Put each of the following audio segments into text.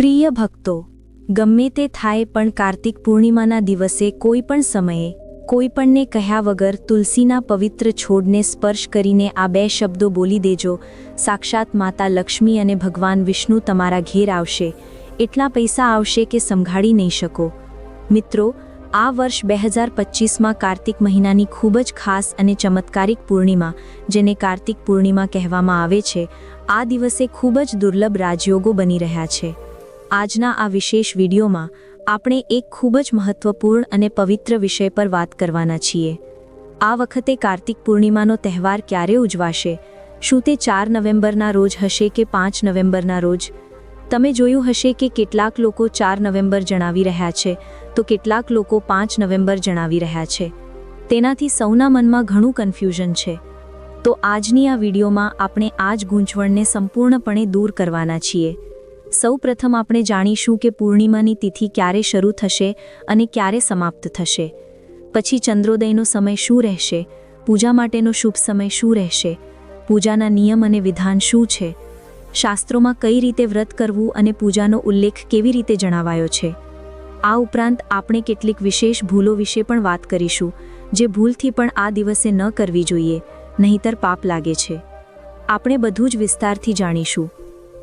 પ્રિય ભક્તો, ગમે તે થાય પણ કાર્તિક પૂર્ણિમાના દિવસે કોઈ પણ સમયે કોઈપણને કહ્યા વગર તુલસીના પવિત્ર છોડને સ્પર્શ કરીને આ બે શબ્દો બોલી દેજો, સાક્ષાત માતા લક્ષ્મી અને ભગવાન વિષ્ણુ તમારા ઘેર આવશે, એટલા પૈસા આવશે કે સંભાળી નહીં શકો. મિત્રો, આ વર્ષ બે હજાર પચીસમાં કાર્તિક મહિનાની ખૂબ જ ખાસ અને ચમત્કારિક પૂર્ણિમા, જેને કાર્તિક પૂર્ણિમા કહેવામાં આવે છે, આ દિવસે ખૂબ જ દુર્લભ રાજયોગો બની રહ્યા છે. આજના આ વિશેષ વિડીયોમાં આપણે એક ખૂબ જ મહત્વપૂર્ણ અને પવિત્ર વિષય પર વાત કરવાના છીએ. આ વખતે કાર્તિક પૂર્ણિમાનો તહેવાર ક્યારે ઉજવાશે? શું તે ચાર નવેમ્બરના રોજ હશે કે પાંચ નવેમ્બરના રોજ? તમે જોયું હશે કે કેટલાક લોકો ચાર નવેમ્બર જણાવી રહ્યા છે, તો કેટલાક લોકો પાંચ નવેમ્બર જણાવી રહ્યા છે. તેનાથી સૌના મનમાં ઘણું કન્ફ્યુઝન છે. તો આજની આ વિડીયોમાં આપણે આ જ ગૂંચવણને સંપૂર્ણપણે દૂર કરવાના છીએ. સૌ પ્રથમ આપણે જાણીશું કે પૂર્ણિમાની તિથિ ક્યારે શરૂ થશે અને ક્યારે સમાપ્ત થશે. પછી ચંદ્રોદયનો સમય શું રહેશે? પૂજા માટેનો શુભ સમય શું રહેશે? પૂજાના નિયમ અને વિધાન શું છે? શાસ્ત્રોમાં કઈ રીતે વ્રત કરવું અને પૂજાનો ઉલ્લેખ કેવી રીતે જણાવાયો છે? આ ઉપરાંત આપણે કેટલીક વિશેષ ભૂલો વિશે પણ વાત કરીશું, જે ભૂલથી પણ આ દિવસે ન કરવી જોઈએ, નહીંતર પાપ લાગે છે. આપણે બધું જ વિસ્તારથી જાણીશું.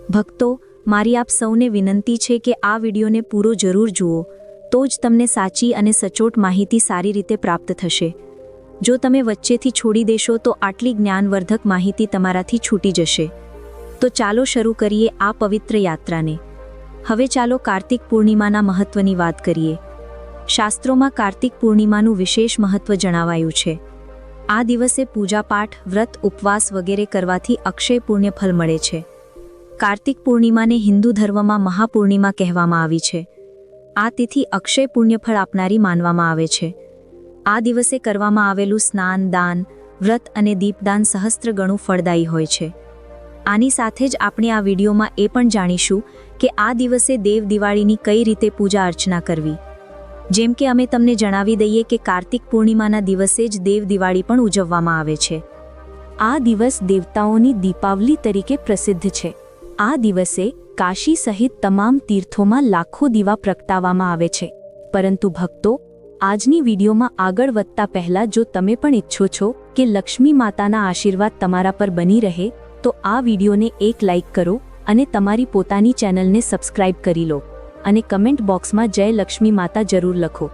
ભક્તો મારી આપ સૌને વિનંતી છે કે આ વિડીયોને પૂરો જરૂર જુઓ, તો જ તમને સાચી અને સચોટ માહિતી સારી રીતે પ્રાપ્ત થશે. જો તમે વચ્ચેથી છોડી દેશો, તો આટલી જ્ઞાનવર્ધક માહિતી તમારાથી છૂટી જશે. તો ચાલો શરૂ કરીએ આ પવિત્ર યાત્રાને. હવે ચાલો કાર્તિક પૂર્ણિમાના મહત્વની વાત કરીએ. શાસ્ત્રોમાં કાર્તિક પૂર્ણિમાનું વિશેષ મહત્વ જણાવાયું છે. આ દિવસે પૂજાપાઠ, વ્રત, ઉપવાસ વગેરે કરવાથી અક્ષય પુણ્ય ફળ મળે છે. કાર્તિક પૂર્ણિમાને હિન્દુ ધર્મમાં મહાપૂર્ણિમા કહેવામાં આવી છે. આ તિથિ અક્ષય પુણ્યફળ આપનારી માનવામાં આવે છે. આ દિવસે કરવામાં આવેલું સ્નાન, દાન, વ્રત અને દીપદાન સહસ્ત્ર ગણું ફળદાયી હોય છે. આની સાથે જ આપણે આ વિડીયોમાં એ પણ જાણીશું કે આ દિવસે દેવ દિવાળીની કઈ રીતે પૂજા અર્ચના કરવી. જેમ કે અમે તમને જણાવી દઈએ કે કાર્તિક પૂર્ણિમાના દિવસે જ દેવ દિવાળી પણ ઉજવવામાં આવે છે. આ દિવસ દેવતાઓની દીપાવલી તરીકે પ્રસિદ્ધ છે. આ દિવસે કાશી સહિત તમામ તીર્થોમાં લાખો દીવા પ્રગટાવવામાં આવે છે. પરંતુ ભક્તો, આજની વિડીયોમાં આગળ વધતા પહેલાં જો તમે પણ ઈચ્છો છો કે લક્ષ્મી માતાના આશીર્વાદ તમારા પર બની રહે, તો આ વિડીયોને એક લાઇક કરો અને તમારી પોતાની ચેનલને સબસ્ક્રાઇબ કરી લો. અને કમેન્ટ બોક્સમાં જય લક્ષ્મી માતા જરૂર લખો.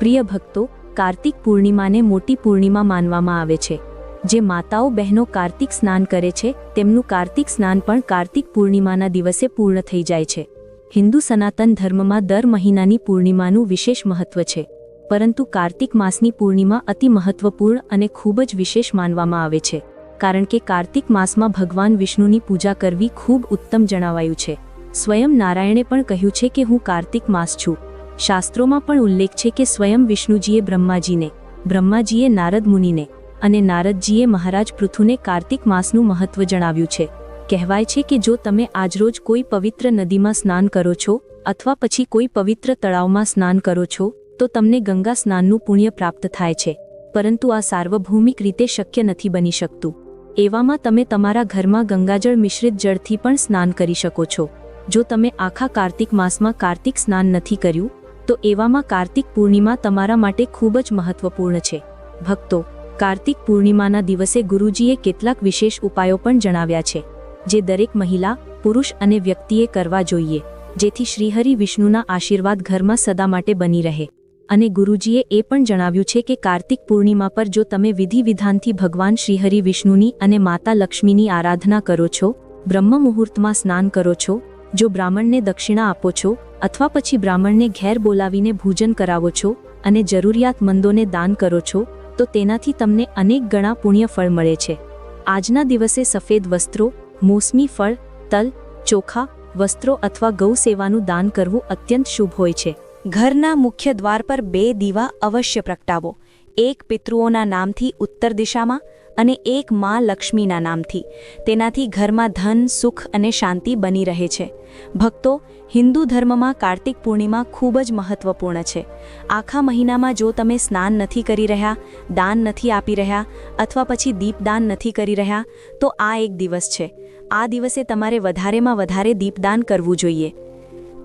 પ્રિય ભક્તો, કાર્તિક પૂર્ણિમાને મોટી પૂર્ણિમા માનવામાં આવે છે. જે માતાઓ બહેનો કાર્તિક સ્નાન કરે છે, તેમનું કાર્તિક સ્નાન પણ કાર્તિક પૂર્ણિમાના દિવસે પૂર્ણ થઈ જાય છે. હિન્દુ સનાતન ધર્મમાં દર મહિનાની પૂર્ણિમાનું વિશેષ મહત્વ છે. પરંતુ કાર્તિક માસની પૂર્ણિમા અતિ મહત્વપૂર્ણ અને ખૂબ જ વિશેષ માનવામાં આવે છે. કારણ કે કાર્તિક માસમાં ભગવાન વિષ્ણુની પૂજા કરવી ખૂબ ઉત્તમ જણાવાયું છે. સ્વયં નારાયણે પણ કહ્યું છે કે હું કાર્તિક માસ છું. શાસ્ત્રોમાં પણ ઉલ્લેખ છે કે સ્વયં વિષ્ણુજીએ બ્રહ્માજીને, બ્રહ્માજીએ નારદ મુનિને અને નારદજીએ મહારાજ પૃથુને કાર્તિક માસનું મહત્વ જણાવ્યું છે. કહેવાય છે કે જો તમે આજરોજ કોઈ પવિત્ર નદીમાં સ્નાન કરો છો, અથવા પછી કોઈ પવિત્ર તળાવમાં સ્નાન કરો છો, તો તમને ગંગા સ્નાનનું પુણ્ય પ્રાપ્ત થાય છે. પરંતુ આ સાર્વભૌમિક રીતે શક્ય નથી બની શકતું. એવામાં તમે તમારા ઘરમાં ગંગાજળ મિશ્રિત જળથી પણ સ્નાન કરી શકો છો. જો તમે આખા કાર્તિક માસમાં કાર્તિક સ્નાન નથી કર્યું, તો એવામાં કાર્તિક પૂર્ણિમા તમારા માટે ખૂબ જ મહત્વપૂર્ણ છે. ભક્તો કાર્તિક પૂર્ણિમાના દિવસે ગુરુજીએ કેટલાક વિશેષ ઉપાયો પણ જણાવ્યા છે, જે દરેક મહિલા, પુરુષ અને વ્યક્તિએ કરવા જોઈએ, જેથી શ્રીહરિ વિષ્ણુના આશીર્વાદ ઘરમાં સદા માટે બની રહે. અને ગુરુજીએ એ પણ જણાવ્યું છે કે કાર્તિક પૂર્ણિમા પર જો તમે વિધિ વિધાનથી ભગવાન શ્રીહરિ વિષ્ણુની અને માતા લક્ષ્મીની આરાધના કરો છો, બ્રહ્મ મુહૂર્તમાં સ્નાન કરો છો, જો બ્રાહ્મણને દક્ષિણા આપો છો, અથવા પછી બ્રાહ્મણને ઘેર બોલાવીને ભોજન કરાવો છો અને જરૂરિયાતમંદોને દાન કરો છો તો તેનાથી તમને અનેક ગણા પુણ્ય ફળ મળે છે. આજના દિવસે સફેદ વસ્ત્રો, મોસમી ફળ, તલ, ચોખા, વસ્ત્રો અથવા ગૌ સેવાનું દાન કરવું અત્યંત શુભ હોય છે. ઘરના મુખ્ય દ્વાર પર બે દીવા અવશ્ય પ્રગટાવો. એક પિતૃઓના નામથી ઉત્તર દિશામાં અને એક માં લક્ષ્મીના નામથી. તેનાથી ઘરમાં ધન, સુખ અને શાંતિ બની રહે છે. ભક્તો, હિન્દુ ધર્મમાં કાર્તિક પૂર્ણિમા ખૂબ જ મહત્વપૂર્ણ છે. આખા મહિનામાં જો તમે સ્નાન નથી કરી રહ્યા, દાન નથી આપી રહ્યા અથવા પછી દીપદાન નથી કરી રહ્યા, તો આ એક દિવસ છે. આ દિવસે તમારે વધારેમાં વધારે દીપદાન કરવું જોઈએ.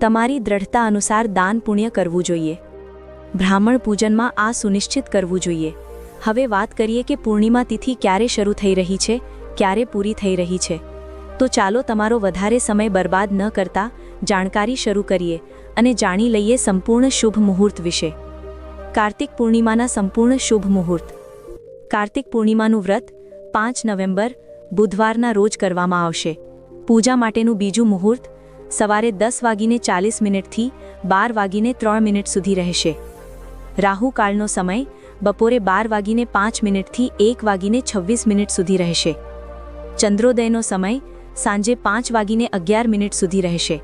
તમારી દ્રઢતા અનુસાર દાન પુણ્ય કરવું જોઈએ. બ્રાહ્મણ પૂજનમાં આ સુનિશ્ચિત કરવું જોઈએ. હવે વાત કરીએ કે પૂર્ણિમા તિથિ ક્યારે શરૂ થઈ રહી છે, ક્યારે પૂરી થઈ રહી છે. તો ચાલો તમારો વધારે સમય બરબાદ ન કરતા જાણકારી શરૂ કરીએ અને જાણી લઈએ સંપૂર્ણ શુભ મુહૂર્ત વિશે. કાર્તિક પૂર્ણિમાના સંપૂર્ણ શુભ મુહૂર્ત. કાર્તિક પૂર્ણિમાનું વ્રત પાંચ નવેમ્બર બુધવારના રોજ કરવામાં આવશે. પૂજા માટેનું બીજું મુહૂર્ત સવારે દસ વાગીને ચાલીસ મિનિટથી બાર વાગીને ત્રણ મિનિટ સુધી રહેશે. રાહુ કાળનો સમય બપોરે બાર વાગીને પાંચ મિનિટથી એક વાગીને છવ્વીસ મિનિટ સુધી રહેશે. ચંદ્રોદયનો સમય સાંજે પાંચ વાગીને અગિયાર મિનિટ સુધી રહેશે.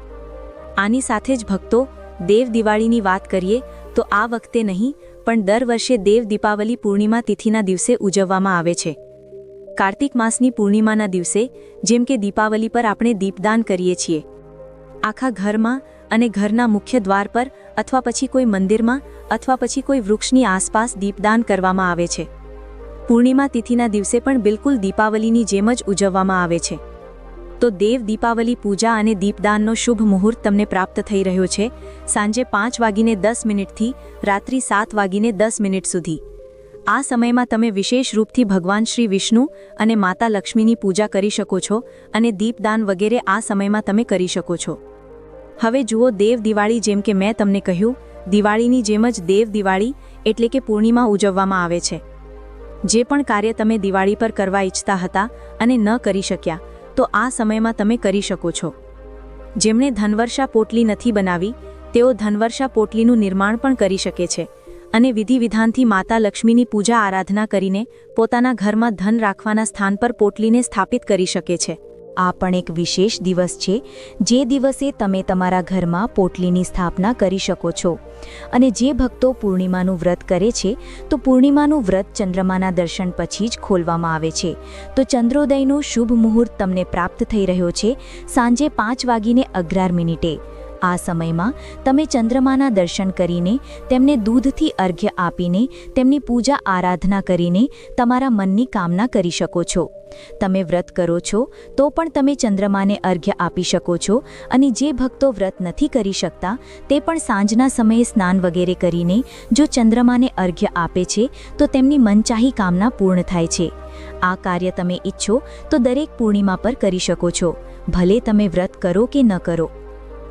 આની સાથે જ ભક્તો દેવ દિવાળીની વાત કરીએ તો આ વખતે નહીં, પણ દર વર્ષે દેવ દીપાવલી પૂર્ણિમા તિથિના દિવસે ઉજવવામાં આવે છે. કાર્તિક માસની પૂર્ણિમાના દિવસે જેમ કે દીપાવલી પર આપણે દીપદાન કરીએ છીએ. આખા ઘરમાં અને ઘરના મુખ્ય દ્વાર પર અથવા પછી કોઈ મંદિરમાં અથવા પછી કોઈ વૃક્ષની આસપાસ દીપદાન કરવામાં આવે છે. પૂર્ણિમા તિથિના દિવસે પણ બિલકુલ દીપાવલીની જેમ જ ઉજવવામાં આવે છે. તો દેવ દીપાવલી પૂજા અને દીપદાનનો શુભ મુહૂર્ત તમને પ્રાપ્ત થઈ રહ્યો છે સાંજે પાંચ વાગીને દસ મિનિટથી રાત્રિ સાત વાગીને દસ મિનિટ સુધી. આ સમયમાં તમે વિશેષ રૂપથી ભગવાન શ્રી વિષ્ણુ અને માતા લક્ષ્મીની પૂજા કરી શકો છો અને દીપદાન વગેરે આ સમયમાં તમે કરી શકો છો. હવે જુઓ દેવ દિવાળી જેમ કે મેં તમને કહ્યું, દિવાળીની જેમ જ દેવ દિવાળી એટલે કે પૂર્ણિમા ઉજવવામાં આવે છે. જે પણ કાર્ય તમે દિવાળી પર કરવા ઈચ્છતા હતા અને ન કરી શક્યા, તો આ સમયમાં તમે કરી શકો છો. જેમણે ધનવર્ષા પોટલી નથી બનાવી, તેઓ ધનવર્ષા પોટલીનું નિર્માણ પણ કરી શકે છે અને વિધિ વિધાનથી માતા લક્ષ્મીની પૂજા આરાધના કરીને પોતાના ઘરમાં ધન રાખવાના સ્થાન પર પોટલીને સ્થાપિત કરી શકે છે. આ પણ એક વિશેષ દિવસ છે, જે દિવસે તમે તમારા ઘરમાં પોટલીની સ્થાપના કરી શકો છો. અને જે ભક્તો પૂર્ણિમાનું વ્રત કરે છે, તો પૂર્ણિમાનું વ્રત ચંદ્રમાના દર્શન પછી જ ખોલવામાં આવે છે. તો ચંદ્રોદયનો શુભ મુહૂર્ત તમને પ્રાપ્ત થઈ રહ્યો છે સાંજે પાંચ વાગીને અગિયાર મિનિટે. આ સમયમાં તમે ચંદ્રમાના દર્શન કરીને તેમને દૂધથી અર્ઘ્ય આપીને તેમની પૂજા આરાધના કરીને તમારા મનની કામના કરી શકો છો. તમે વ્રત કરો છો, તો પણ તમે ચંદ્રમાને અર્ઘ્ય આપી શકો છો અને જે ભક્તો વ્રત નથી કરી શકતા, તે પણ સાંજના સમયે સ્નાન વગેરે કરીને જો ચંદ્રમાને અર્ઘ્ય આપે છે, તો તેમની મનચાહી કામના પૂર્ણ થાય છે. આ કાર્ય તમે ઈચ્છો, તો દરેક પૂર્ણિમા પર કરી શકો છો. ભલે તમે વ્રત કરો કે ન કરો.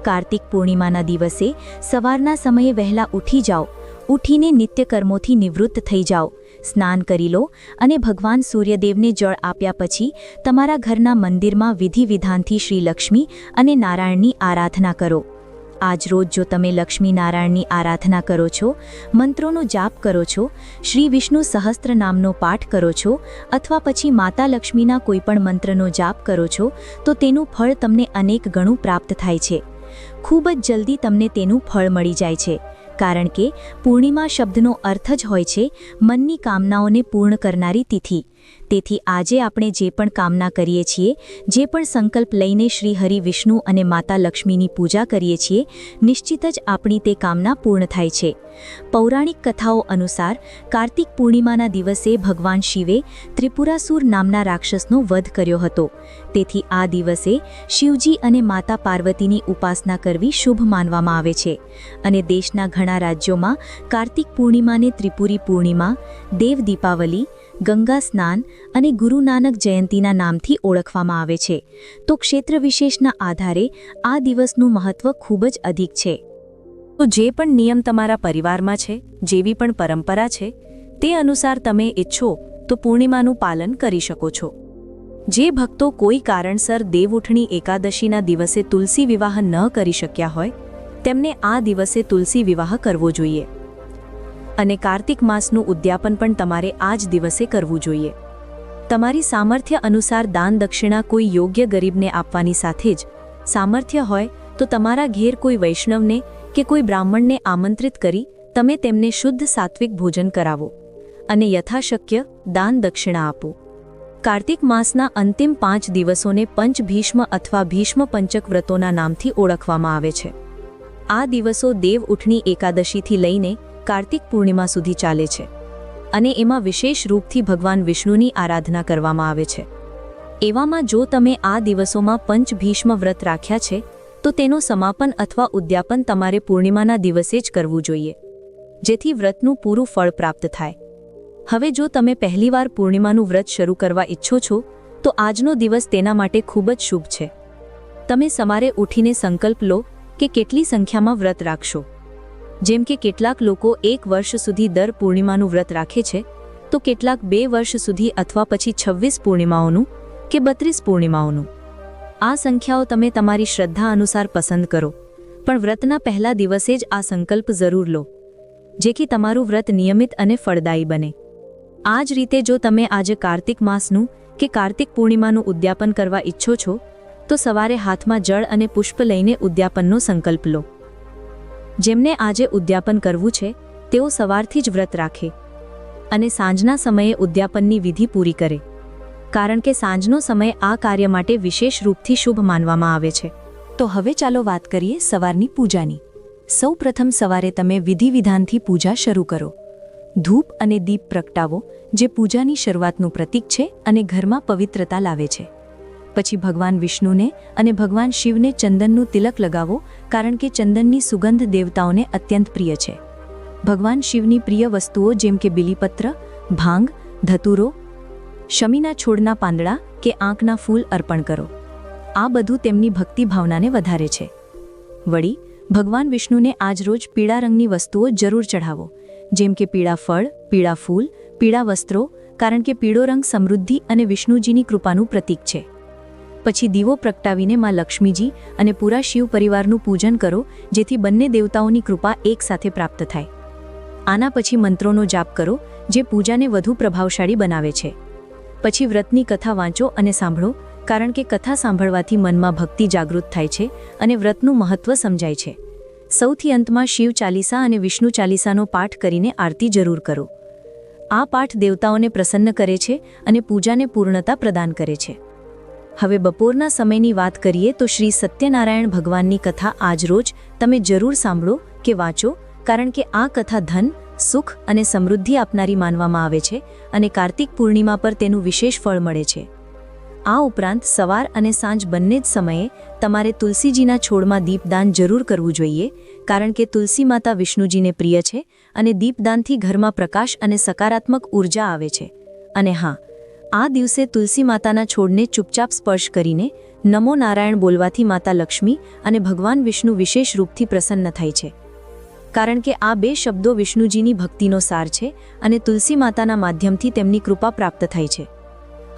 કાર્તિક પૂર્ણિમાના દિવસે સવારના સમયે વહેલા ઉઠી જાઓ. ઉઠીને નિત્યકર્મોથી નિવૃત્ત થઈ જાઓ. સ્નાન કરી લો અને ભગવાન સૂર્યદેવને જળ આપ્યા પછી તમારા ઘરના મંદિરમાં વિધિ વિધાનથી શ્રી લક્ષ્મી અને નારાયણની આરાધના કરો. આજ રોજ જો તમે લક્ષ્મી નારાયણની આરાધના કરો છો, મંત્રોનો જાપ કરો છો, શ્રી વિષ્ણુ સહસ્ત્ર નામનો પાઠ કરો છો અથવા પછી માતા લક્ષ્મીના કોઈપણ મંત્રનો જાપ કરો છો, તો તેનું ફળ તમને અનેક ગણું પ્રાપ્ત થાય છે. ખૂબ જ જલ્દી તમને તેનું ફળ મળી જાય છે. કારણ કે પૂર્ણિમા શબ્દનો અર્થ જ હોય છે, મનની કામનાઓને પૂર્ણ કરનારી તિથિ. તેથી આજે આપણે જે પણ કામના કરીએ છીએ, જે પણ સંકલ્પ લઈને શ્રી હરિ વિષ્ણુ અને માતા લક્ષ્મીની પૂજા કરીએ છીએ, નિશ્ચિત જ આપણી તે કામના પૂર્ણ થાય છે. પૌરાણિક કથાઓ અનુસાર કાર્તિક પૂર્ણિમાના દિવસે ભગવાન શિવે ત્રિપુરાસુર નામના રાક્ષસનો વધ કર્યો હતો. તેથી આ દિવસે શિવજી અને માતા પાર્વતીની ઉપાસના કરવી શુભ માનવામાં આવે છે અને દેશના ઘણા રાજ્યોમાં કાર્તિક પૂર્ણિમાને ત્રિપુરી પૂર્ણિમા, દેવ દીપાવલી, ગંગા સ્નાન અને ગુરુ નાનક જયંતીના નામથી ઓળખવામાં આવે છે. તો ક્ષેત્ર વિશેષના આધારે આ દિવસનું મહત્વ ખૂબ જ અધિક છે. તો જે પણ નિયમ તમારા પરિવારમાં છે, જેવી પણ પરંપરા છે, તે અનુસાર તમે ઈચ્છો તો પૂર્ણિમાનું પાલન કરી શકો છો. જે ભક્તો કોઈ કારણસર દેવઉઠણી એકાદશીના દિવસે તુલસી વિવાહ ન કરી શક્યા હોય, તેમને આ દિવસે તુલસી વિવાહ કરવો જોઈએ. અને કાર્તિક માસનું ઉદ્યાપન પણ તમારે આ જ દિવસે કરવું જોઈએ. તમારી સામર્થ્ય અનુસાર દાન દક્ષિણા કોઈ યોગ્ય ગરીબને આપવાની સાથે જ સામર્થ્ય હોય તો તમારા ઘેર કોઈ વૈષ્ણવને કે કોઈ બ્રાહ્મણને આમંત્રિત કરી તમે તેમને શુદ્ધ સાત્વિક ભોજન કરાવો અને યથાશક્ય દાન દક્ષિણા આપો. કાર્તિક માસના અંતિમ પાંચ દિવસોને પંચ ભીષ્મ અથવા ભીષ્મ પંચક વ્રતોના નામથી ઓળખવામાં આવે છે. આ દિવસો દેવ ઉઠણી એકાદશીથી લઈને કાર્તિક પૂર્ણિમા સુધી ચાલે છે અને એમાં વિશેષ રૂપથી ભગવાન વિષ્ણુની આરાધના કરવામાં આવે છે. એવામાં જો તમે આ દિવસોમાં પંચ ભીષ્મ વ્રત રાખ્યા છે તો તેનું સમાપન અથવા ઉદ્યાપન તમારે પૂર્ણિમાના દિવસે જ કરવું જોઈએ, જેથી વ્રતનું પૂરું ફળ પ્રાપ્ત થાય. હવે જો તમે પહેલીવાર પૂર્ણિમાનું વ્રત શરૂ કરવા ઈચ્છો છો, તો આજનો દિવસ તેના માટે ખૂબ જ શુભ છે. તમે સવારે ઉઠીને સંકલ્પ લો કે કેટલી સંખ્યામાં વ્રત રાખશો. જેમ કે કેટલાક લોકો એક વર્ષ સુધી દર પૂર્ણિમાનું વ્રત રાખે છે, તો કેટલાક બે વર્ષ સુધી અથવા પછી છવ્વીસ પૂર્ણિમાઓનું કે બત્રીસ પૂર્ણિમાઓનું. આ સંખ્યાઓ તમે તમારી શ્રદ્ધા અનુસાર પસંદ કરો. પણ વ્રતના પહેલા દિવસે જ આ સંકલ્પ જરૂર લો જેથી તમારું વ્રત નિયમિત અને ફળદાયી બને. આ જ રીતે જો તમે આજે કાર્તિક માસનું કે કાર્તિક પૂર્ણિમાનું ઉદ્યાપન કરવા ઈચ્છો છો, તો સવારે હાથમાં જળ અને પુષ્પ લઈને ઉદ્યાપનનો સંકલ્પ લો. જેમને આજે ઉદ્યાપન કરવું છે, તેઓ સવારથી જ વ્રત રાખે અને સાંજના સમયે ઉદ્યાપનની વિધિ પૂરી કરે. કારણ કે સાંજનો સમય આ કાર્ય માટે વિશેષ રૂપથી શુભ માનવામાં આવે છે. તો હવે ચાલો વાત કરીએ સવારની પૂજાની. સૌ સવારે તમે વિધિ વિધાનથી પૂજા શરૂ કરો. ધૂપ અને દીપ પ્રગટાવો, જે પૂજાની શરૂઆતનું પ્રતીક છે અને ઘરમાં પવિત્રતા લાવે છે. પછી ભગવાન વિષ્ણુને અને ભગવાન શિવને ચંદનનું તિલક લગાવો, કારણ કે ચંદનની સુગંધ દેવતાઓને અત્યંત પ્રિય છે. ભગવાન શિવની પ્રિય વસ્તુઓ જેમ કે બિલીપત્ર, ભાંગ, ધતુરો શમીના છોડના પાંદડા કે આંખના ફૂલ અર્પણ કરો. આ બધું તેમની ભક્તિ ભાવનાને વધારે છે. વળી, ભગવાન વિષ્ણુને આજરોજ પીળા રંગની વસ્તુઓ જરૂર ચઢાવો, જેમ કે પીળા ફળ, પીળા ફૂલ, પીળા વસ્ત્રો, કારણ કે પીળો રંગ સમૃદ્ધિ અને વિષ્ણુજીની કૃપાનું પ્રતીક છે. પછી દીવો પ્રગટાવીને માં લક્ષ્મીજી અને પૂરા શિવ પરિવારનું પૂજન કરો, જેથી બંને દેવતાઓની કૃપા એકસાથે પ્રાપ્ત થાય. આના પછી મંત્રોનો જાપ કરો, જે પૂજાને વધુ પ્રભાવશાળી બનાવે છે. પછી વ્રતની કથા વાંચો અને સાંભળો, કારણ કે કથા સાંભળવાથી મનમાં ભક્તિ જાગૃત થાય છે અને વ્રતનું મહત્વ સમજાય છે. સૌથી અંતમાં શિવ ચાલીસા અને વિષ્ણુ ચાલીસાનો પાઠ કરીને આરતી જરૂર કરો. આ પાઠ દેવતાઓને પ્રસન્ન કરે છે અને પૂજાને પૂર્ણતા પ્રદાન કરે છે. હવે બપોરના સમયની વાત કરીએ તો શ્રી સત્યનારાયણ ભગવાનની કથા આજરોજ તમે જરૂર સાંભળો કે વાંચો, કારણ કે આ કથા ધન સુખ અને સમૃદ્ધિ આપનારી માનવામાં આવે છે અને કાર્તિક પૂર્ણિમા પર તેનું વિશેષ ફળ મળે છે. આ ઉપરાંત સવાર અને સાંજ બંને જ સમયે તમારે તુલસીજીના છોડમાં દીપદાન જરૂર કરવું જોઈએ, કારણ કે તુલસી માતા વિષ્ણુજીને પ્રિય છે અને દીપદાનથી ઘરમાં પ્રકાશ અને સકારાત્મક ઊર્જા આવે છે. અને હા, આ દિવસે તુલસી માતાના છોડને ચૂપચાપ સ્પર્શ કરીને નમો નારાયણ બોલવાથી માતા લક્ષ્મી અને ભગવાન વિષ્ણુ વિશેષ રૂપથી પ્રસન્ન થાય છે. કારણ કે આ બે શબ્દો વિષ્ણુજીની ભક્તિનો સાર છે અને તુલસી માતાના માધ્યમથી તેમની કૃપા પ્રાપ્ત થાય છે.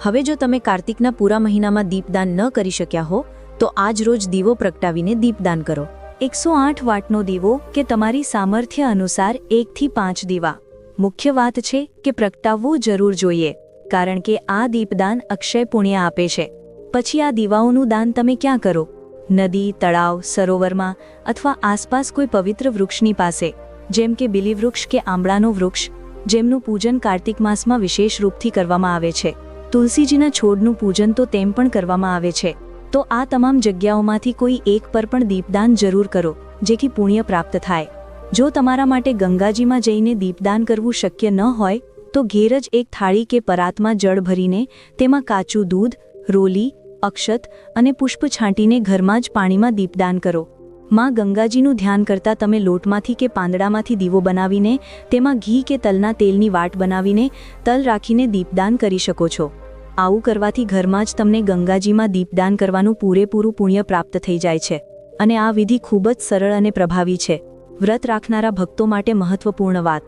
હવે જો તમે કાર્તિકના પૂરા મહિનામાં દીપદાન ન કરી શક્યા હો, તો આજ રોજ દીવો પ્રગટાવીને દીપદાન કરો. એકસો આઠ વાટનો દીવો કે તમારી સામર્થ્ય અનુસાર એકથી પાંચ દીવા. મુખ્ય વાત છે કે પ્રગટાવવું જરૂર જોઈએ, કારણ કે આ દીપદાન અક્ષય પુણ્ય આપે છે. પછી આ દીવાઓનું દાન તમે ક્યાં કરો? નદી, તળાવ, સરોવરમાં અથવા આસપાસ કોઈ પવિત્ર વૃક્ષની પાસે, જેમ કે બિલીવૃક્ષ કે આંબળાનો વૃક્ષ, જેમનું પૂજન કાર્તિક માસમાં વિશેષ રૂપથી કરવામાં આવે છે. તુલસીજીના છોડનું પૂજન તો તેમ પણ કરવામાં આવે છે. તો આ તમામ જગ્યાઓમાંથી કોઈ એક પર પણ દીપદાન જરૂર કરો, જેથી પુણ્ય પ્રાપ્ત થાય. જો તમારા માટે ગંગાજીમાં જઈને દીપદાન કરવું શક્ય ન હોય, તો ઘેર જ એક થાળી કે પરાતમાં જળ ભરીને તેમાં કાચું દૂધ, રોલી અક્ષત અને પુષ્પ છાંટીને ઘરમાં જ પાણીમાં દીપદાન કરો. માં ગંગાજીનું ધ્યાન કરતા તમે લોટમાંથી કે પાંદડામાંથી દીવો બનાવીને, તેમાં ઘી કે તલના તેલની વાટ બનાવીને, તલ રાખીને દીપદાન કરી શકો છો. આવું કરવાથી ઘરમાં જ તમને ગંગાજીમાં દીપદાન કરવાનું પૂરેપૂરું પુણ્ય પ્રાપ્ત થઈ જાય છે. અને આ વિધિ ખૂબ જ સરળ અને પ્રભાવી છે. વ્રત રાખનારા ભક્તો માટે મહત્વપૂર્ણ વાત.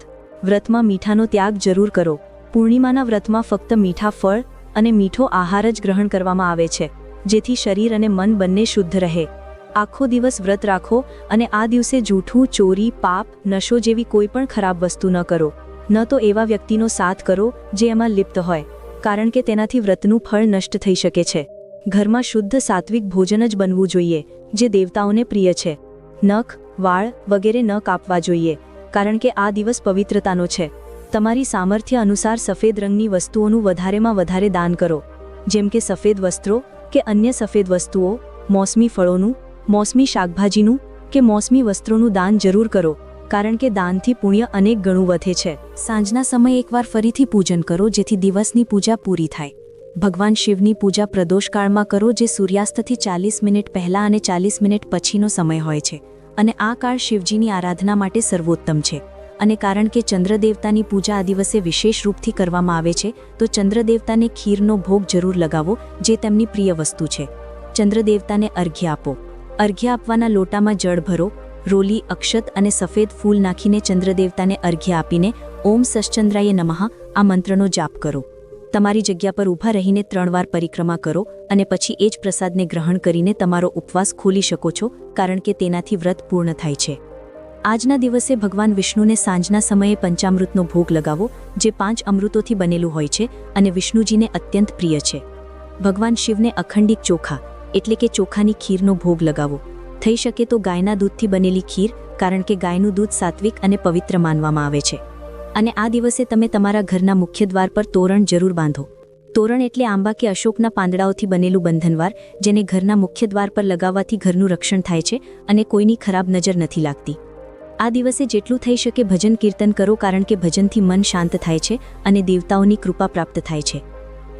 વ્રતમાં મીઠાનો ત્યાગ જરૂર કરો. પૂર્ણિમાના વ્રતમાં ફક્ત મીઠા ફળ અને મીઠો આહાર જ ગ્રહણ કરવામાં આવે છે, જેથી શરીર અને મન બંને શુદ્ધ રહે. આખો દિવસ વ્રત રાખો અને આ દિવસે જૂઠું, ચોરી, પાપ, નશો જેવી કોઈ પણ ખરાબ વસ્તુ ન કરો. ન તો એવા વ્યક્તિનો સાથ કરો જે એમાં લિપ્ત હોય, કારણ કે તેનાથી વ્રતનું ફળ નષ્ટ થઈ શકે છે. ઘરમાં શુદ્ધ સાત્વિક ભોજન જ બનવું જોઈએ, જે દેવતાઓને પ્રિય છે. નખ, વાળ વગેરે ન કાપવા જોઈએ, કારણ કે આ દિવસ પવિત્રતાનો છે. તમારી સામર્થ્ય અનુસાર સફેદ રંગની વસ્તુઓનું વધારેમાં વધારે દાન કરો. જેમ કે સફેદ વસ્ત્રો કે અન્ય સફેદ વસ્તુઓ, મોસમી ફળોનું, મોસમી શાકભાજીનું કે મોસમી વસ્ત્રોનું દાન જરૂર કરો, કારણ કે દાનથી પુણ્ય અનેક ગણું વધે છે. સાંજના સમયે એકવાર ફરીથી પૂજન કરો જેથી દિવસની પૂજા પૂરી થાય. ભગવાન શિવની પૂજા પ્રદોષકાળમાં કરો જે સૂર્યાસ્તથી ચાલીસ મિનિટ પહેલાં અને ચાલીસ મિનિટ પછીનો સમય હોય છે. અને આ કાળ શિવજીની આરાધના માટે સર્વોત્તમ છે. અને કારણ કે ચંદ્રદેવતાની પૂજા આ દિવસે વિશેષ રૂપથી કરવામાં આવે છે, તો ચંદ્રદેવતાને ખીરનો ભોગ જરૂર લગાવો, જે તેમની પ્રિય વસ્તુ છે. ચંદ્રદેવતાને અર્ઘ્ય આપો. અર્ઘ્ય આપવાના લોટામાં જળ ભરો, રોલી, અક્ષત અને સફેદ ફૂલ નાખીને ચંદ્રદેવતાને અર્ઘ્ય આપીને ઓમ સશ્ચંદ્રાય નમઃ, આ મંત્રનો જાપ કરો. તમારી જગ્યા પર ઊભા રહીને ત્રણ વાર પરિક્રમા કરો અને પછી એ જ પ્રસાદને ગ્રહણ કરીને તમારો ઉપવાસ ખોલી શકો છો, કારણ કે તેનાથી વ્રત પૂર્ણ થાય છે. આજના દિવસે ભગવાન વિષ્ણુને સાંજના સમયે પંચામૃતનો ભોગ લગાવો, જે પાંચ અમૃતોથી બનેલું હોય છે અને વિષ્ણુજીને અત્યંત પ્રિય છે. ભગવાન શિવને અખંડિત ચોખા, એટલે કે ચોખાની ખીરનો ભોગ લગાવો. થઈ શકે તો ગાયના દૂધથી બનેલી ખીર, કારણ કે ગાયનું દૂધ સાત્વિક અને પવિત્ર માનવામાં આવે છે. અને આ દિવસે તમે તમારા ઘરના મુખ્ય દ્વાર પર તોરણ જરૂર બાંધો. તોરણ એટલે આંબા કે અશોકના પાંદડાઓથી બનેલું બંધનવાર, જેને ઘરના મુખ્ય દ્વાર પર લગાવવાથી ઘરનું રક્ષણ થાય છે અને કોઈની ખરાબ નજર નથી લાગતી. આ દિવસે જેટલું થઈ શકે ભજન કીર્તન કરો કારણ કે ભજનથી મન શાંત થાય છે અને દેવતાઓની કૃપા પ્રાપ્ત થાય છે.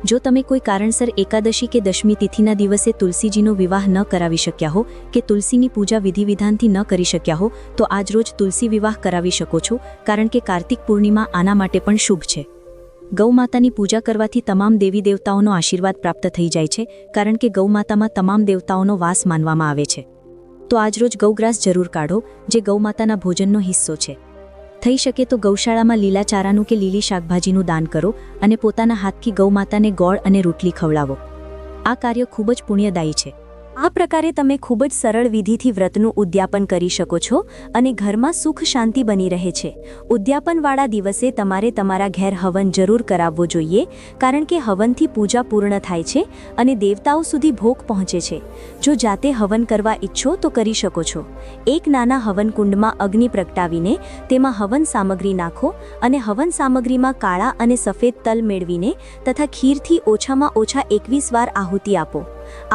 જો તમે કોઈ કારણસર એકાદશી કે દશમી તિથિના દિવસે તુલસીજીનો વિવાહ ન કરાવી શક્યા હો કે તુલસીની પૂજા વિધિવિધાનથી ન કરી શક્યા હો, તો આજરોજ તુલસી વિવાહ કરાવી શકો છો કારણ કે કાર્તિક પૂર્ણિમા આના માટે પણ શુભ છે. ગૌમાતાની પૂજા કરવાથી તમામ દેવી દેવતાઓનો આશીર્વાદ પ્રાપ્ત થઈ જાય છે કારણ કે ગૌમાતામાં તમામ દેવતાઓનો વાસ માનવામાં આવે છે. તો આજરોજ ગૌગ્રાસ જરૂર કાઢો, જે ગૌમાતાના ભોજનનો હિસ્સો છે. થઈ શકે તો ગૌશાળામાં લીલા ચારાનું કે લીલી શાકભાજીનું દાન કરો અને પોતાના હાથથી ગૌમાતાને ગોળ અને રોટલી ખવડાવો. આ કાર્ય ખૂબ જ પુણ્યદાયી છે. આ પ્રકારે તમે ખૂબ જ સરળ વિધિથી વ્રતનું ઉદ્યાપન કરી શકો છો અને ઘરમાં સુખ શાંતિ બની રહે છે. ઉદ્યાપનવાળા દિવસે તમારે તમારા ઘેર હવન જરૂર કરાવવો જોઈએ, કારણ કે હવનથી પૂજા પૂર્ણ થાય છે અને દેવતાઓ સુધી ભોગ પહોંચે છે. જો જાતે હવન કરવા ઈચ્છો તો કરી શકો છો. એક નાના હવન કુંડમાં અગ્નિ પ્રગટાવીને તેમાં હવન સામગ્રી નાખો અને હવન સામગ્રીમાં કાળા અને સફેદ તલ મેળવીને તથા ખીરથી ઓછામાં ઓછા એકવીસ વાર આહુતિ આપો.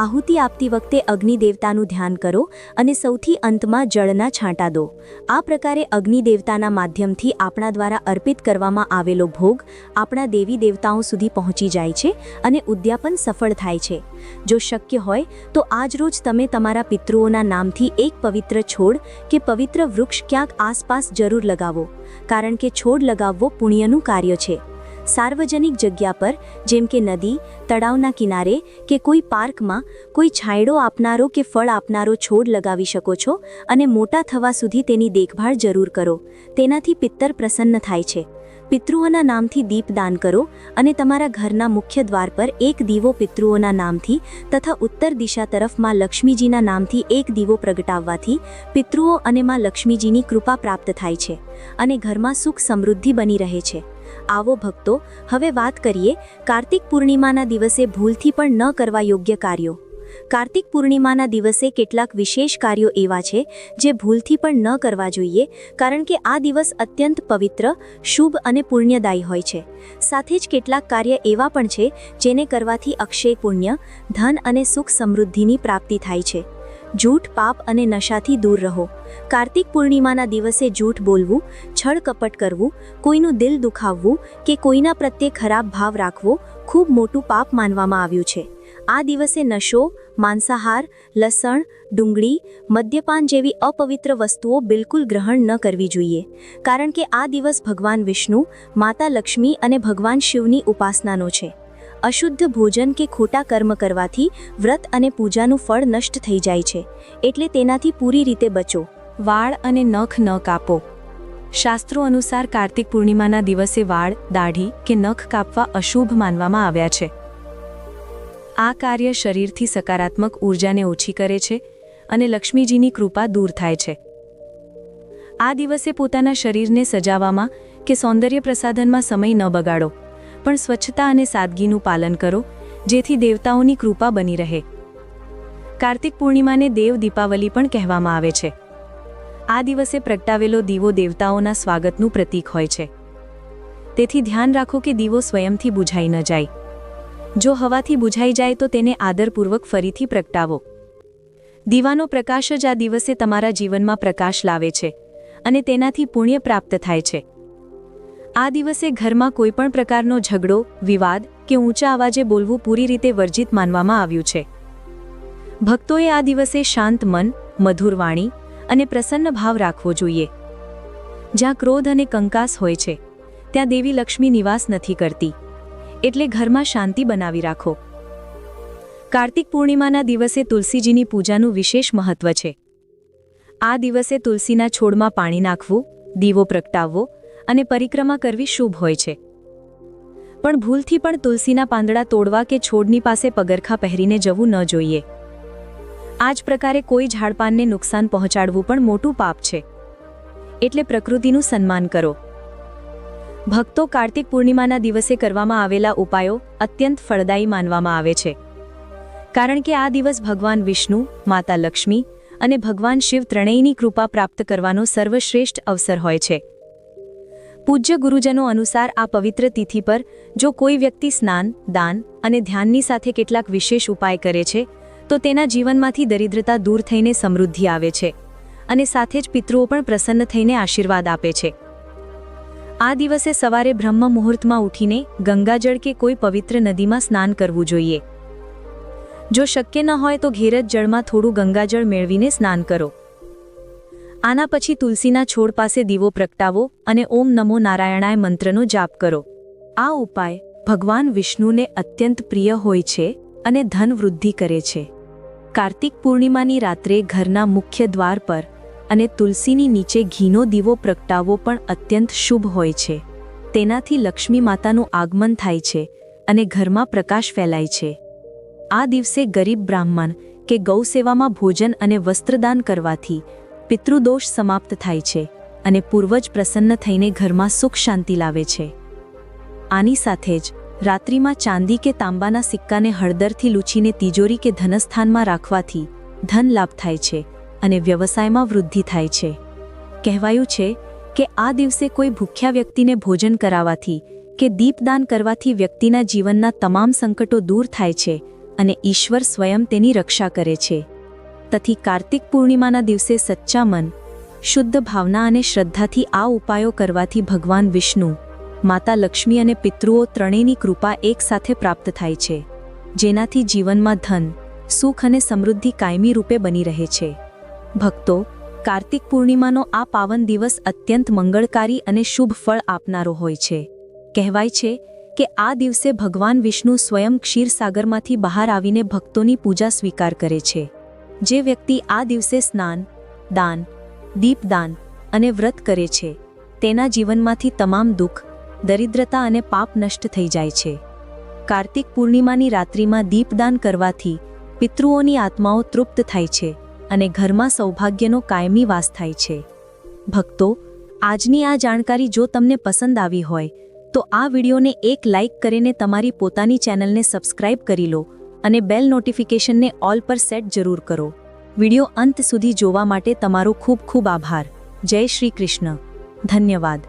આહુતિ આપતી વખતે અગ્નિ દેવતાનું ધ્યાન કરો અને સૌથી અંતમાં જળના છાંટા દો. આ પ્રકારે અગ્નિ દેવતાના માધ્યમથી આપણા દ્વારા અર્પિત કરવામાં આવેલો ભોગ આપણા દેવી દેવતાઓ સુધી પહોંચી જાય છે અને ઉદ્યાપન સફળ થાય છે. જો શક્ય હોય, તો આજરોજ તમે તમારા પિતૃઓના નામથી એક પવિત્ર છોડ કે પવિત્ર વૃક્ષ ક્યાંક આસપાસ જરૂર લગાવો, કારણ કે છોડ લગાવવો પુણ્યનું કાર્ય છે. સાર્વજનિક જગ્યા પર, જેમ કે નદી, તળાવના કિનારે કે કોઈ પાર્કમાં, કોઈ છાંયડો આપનારો કે ફળ આપનારો છોડ લગાવી શકો છો અને મોટા થવા સુધી તેની દેખભાળ જરૂર કરો. તેનાથી પિત્તર પ્રસન્ન થાય છે. પિતૃઓના નામથી દીપદાન કરો અને તમારા ઘરના મુખ્ય દ્વાર પર એક દીવો પિતૃઓના નામથી તથા ઉત્તર દિશા તરફમાં લક્ષ્મીજીના નામથી એક દીવો પ્રગટાવવાથી પિતૃઓ અને માં લક્ષ્મીજીની કૃપા પ્રાપ્ત થાય છે અને ઘરમાં સુખ સમૃદ્ધિ બની રહે છે. આવો ભક્તો, હવે વાત કરીએ કાર્તિક પૂર્ણિમાના દિવસે ભૂલથી પણ ન કરવા યોગ્ય કાર્યો. કાર્તિક પૂર્ણિમાના દિવસે કેટલાક વિશેષ કાર્યો એવા છે જે ભૂલથી પણ ન કરવા જોઈએ, કારણ કે આ દિવસ અત્યંત પવિત્ર, શુભ અને પુણ્યદાયી હોય છે. સાથે જ કેટલાક કાર્ય એવા પણ છે જેને કરવાથી અક્ષય પુણ્ય, ધન અને સુખ સમૃદ્ધિની પ્રાપ્તિ થાય છે. જૂઠ પાપ અને નશાથી દૂર રહો. કાર્તિક પૂર્ણિમાના દિવસે જૂઠ બોલવું, છળ કપટ કરવું, કોઈનું દિલ દુખાવવું કે કોઈના પ્રત્યે ખરાબ ભાવ રાખવો ખૂબ મોટું પાપ માનવામાં આવ્યું છે. આ દિવસે નશો, માંસાહાર, લસણ, ડુંગળી, મદ્યપાન જેવી અપવિત્ર વસ્તુઓ બિલકુલ ગ્રહણ ન કરવી જોઈએ. કારણ કે આ દિવસ ભગવાન વિષ્ણુ, માતા લક્ષ્મી અને ભગવાન શિવની ઉપાસનાનો છે. અશુદ્ધ ભોજન કે ખોટા કર્મ કરવાથી વ્રત અને પૂજાનું ફળ નષ્ટ થઈ જાય છે. એટલે તેનાથી પૂરી રીતે બચો. વાળ અને નખ ન કાપો. શાસ્ત્રો અનુસાર કાર્તિક પૂર્ણિમાના દિવસે વાળ, દાઢી કે નખ કાપવા અશુભ માનવામાં આવ્યા છે. આ કાર્ય શરીરથી સકારાત્મક ઊર્જાને ઓછી કરે છે અને લક્ષ્મીજીની કૃપા દૂર થાય છે. આ દિવસે પોતાના શરીરને સજાવવામાં કે સૌંદર્ય પ્રસાધનમાં સમય ન બગાડો. પણ સ્વચ્છતા અને સાદગીનું પાલન કરો, જેથી દેવતાઓની કૃપા બની રહે. કાર્તિક પૂર્ણિમાને દેવ દીપાવલી પણ કહેવામાં આવે છે. આ દિવસે પ્રગટાવેલો દીવો દેવતાઓના સ્વાગતનું પ્રતીક હોય છે. તેથી ધ્યાન રાખો કે દીવો સ્વયંથી બુઝાઈ ન જાય. જો હવાથી બુઝાઈ જાય તો તેને આદરપૂર્વક ફરીથી પ્રગટાવો. દીવાનો પ્રકાશ જ આ દિવસે તમારા જીવનમાં પ્રકાશ લાવે છે અને તેનાથી પુણ્ય પ્રાપ્ત થાય છે. આ દિવસે ઘરમાં કોઈપણ પ્રકારનો ઝઘડો, વિવાદ કે ઊંચા અવાજે બોલવું પૂરી રીતે વર્જિત માનવામાં આવ્યું છે. ભક્તોએ આ દિવસે શાંત મન, મધુર વાણી અને પ્રસન્ન ભાવ રાખવો જોઈએ. જ્યાં ક્રોધ અને કંકાસ હોય છે, ત્યાં દેવી લક્ષ્મી નિવાસ નથી કરતી. એટલે ઘરમાં શાંતિ બનાવી રાખો. કાર્તિક પૂર્ણિમાના દિવસે તુલસીજીની પૂજાનું વિશેષ મહત્વ છે. આ દિવસે તુલસીના છોડમાં પાણી નાખવું, દીવો પ્રગટાવવો અને પરિક્રમા કરવી શુભ હોય છે. પણ ભૂલથી પણ તુલસીના પાંદડા તોડવા કે છોડની પાસે પગરખા પહેરીને જવું ન જોઈએ. આ જ પ્રકારે કોઈ ઝાડપાનને નુકસાન પહોંચાડવું પણ મોટું પાપ છે. એટલે પ્રકૃતિનું સન્માન કરો. ભક્તો કાર્તિક પૂર્ણિમાના દિવસે કરવામાં આવેલા ઉપાયો અત્યંત ફળદાયી માનવામાં આવે છે. કારણ કે આ દિવસ ભગવાન વિષ્ણુ, માતા લક્ષ્મી અને ભગવાન શિવ ત્રણેયની કૃપા પ્રાપ્ત કરવાનો સર્વશ્રેષ્ઠ અવસર હોય છે. પૂજ્ય ગુરુજનો અનુસાર આ પવિત્ર તિથિ પર જો કોઈ વ્યક્તિ સ્નાન, દાન અને ધ્યાનની સાથે કેટલાક વિશેષ ઉપાય કરે છે, તો તેના જીવનમાંથી દરિદ્રતા દૂર થઈને સમૃદ્ધિ આવે છે અને સાથે જ પિતૃઓ પણ પ્રસન્ન થઈને આશીર્વાદ આપે છે. આ દિવસે સવારે બ્રહ્મ મુહૂર્તમાં ઉઠીને ગંગાજળ કે કોઈ પવિત્ર નદીમાં સ્નાન કરવું જોઈએ. જો શક્ય ન હોય તો ઘેર જ જળમાં થોડું ગંગાજળ મેળવીને સ્નાન કરો. આના પછી તુલસીના છોડ પાસે દીવો પ્રગટાવો અને ઓમ નમો નારાયણાય મંત્રનો જાપ કરો. આ ઉપાય ભગવાન વિષ્ણુને અત્યંત પ્રિય હોય છે અને ધન વૃદ્ધિ કરે છે. કાર્તિક પૂર્ણિમાની રાત્રે ઘરના મુખ્ય દ્વાર પર અને તુલસીની નીચે ઘીનો દીવો પ્રગટાવવો પણ અત્યંત શુભ હોય છે. તેનાથી લક્ષ્મી માતાનું આગમન થાય છે અને ઘરમાં પ્રકાશ ફેલાય છે. આ દિવસે ગરીબ બ્રાહ્મણ કે ગૌસેવામાં ભોજન અને વસ્ત્રદાન કરવાથી પિતૃદોષ સમાપ્ત થાય છે અને પૂર્વજ પ્રસન્ન થઈને ઘરમાં સુખ શાંતિ લાવે છે. આની સાથે જ રાત્રિમાં ચાંદી કે તાંબાના સિક્કાને હળદરથી લૂછીને તિજોરી કે ધનસ્થાનમાં રાખવાથી ધન લાભ થાય છે અને વ્યવસાયમાં વૃદ્ધિ થાય છે. કહેવાયું છે કે આ દિવસે કોઈ ભૂખ્યા વ્યક્તિને ભોજન કરાવવાથી કે દીપદાન કરવાથી વ્યક્તિના જીવનના તમામ સંકટો દૂર થાય છે અને ઈશ્વર સ્વયં તેની રક્ષા કરે છે. તથી કાર્તિક પૂર્ણિમાના દિવસે સચ્ચા મન, શુદ્ધ ભાવના અને શ્રદ્ધાથી આ ઉપાયો કરવાથી ભગવાન વિષ્ણુ, માતા લક્ષ્મી અને પિતૃઓ ત્રણેયની કૃપા એકસાથે પ્રાપ્ત થાય છે, જેનાથી જીવનમાં ધન, સુખ અને સમૃદ્ધિ કાયમી રૂપે બની રહે છે. ભક્તો, કાર્તિક પૂર્ણિમાનો આ પાવન દિવસ અત્યંત મંગળકારી અને શુભ ફળ આપનારો હોય છે. કહેવાય છે કે આ દિવસે ભગવાન વિષ્ણુ સ્વયં ક્ષીરસાગરમાંથી બહાર આવીને ભક્તોની પૂજા સ્વીકાર કરે છે. જે વ્યક્તિ આ દિવસે સ્નાન, દાન, દીપદાન અને વ્રત કરે છે, તેના જીવનમાંથી તમામ દુઃખ, દરિદ્રતા અને પાપ નષ્ટ થઈ જાય છે. કાર્તિક પૂર્ણિમાની રાત્રિમાં દીપદાન કરવાથી પિતૃઓની આત્માઓ તૃપ્ત થાય છે અને ઘરમાં સૌભાગ્યનો કાયમી વાસ થાય છે. ભક્તો, આજની આ જાણકારી જો તમને પસંદ આવી હોય, તો આ વિડીયોને એક લાઇક કરીને તમારી પોતાની ચેનલને સબસ્ક્રાઇબ કરી લો અને બેલ નોટિફિકેશનને ઓલ પર સેટ જરૂર કરો. વીડિયો અંત સુધી જોવા માટે તમારો ખૂબ ખૂબ આભાર. જય શ્રી કૃષ્ણ. ધન્યવાદ.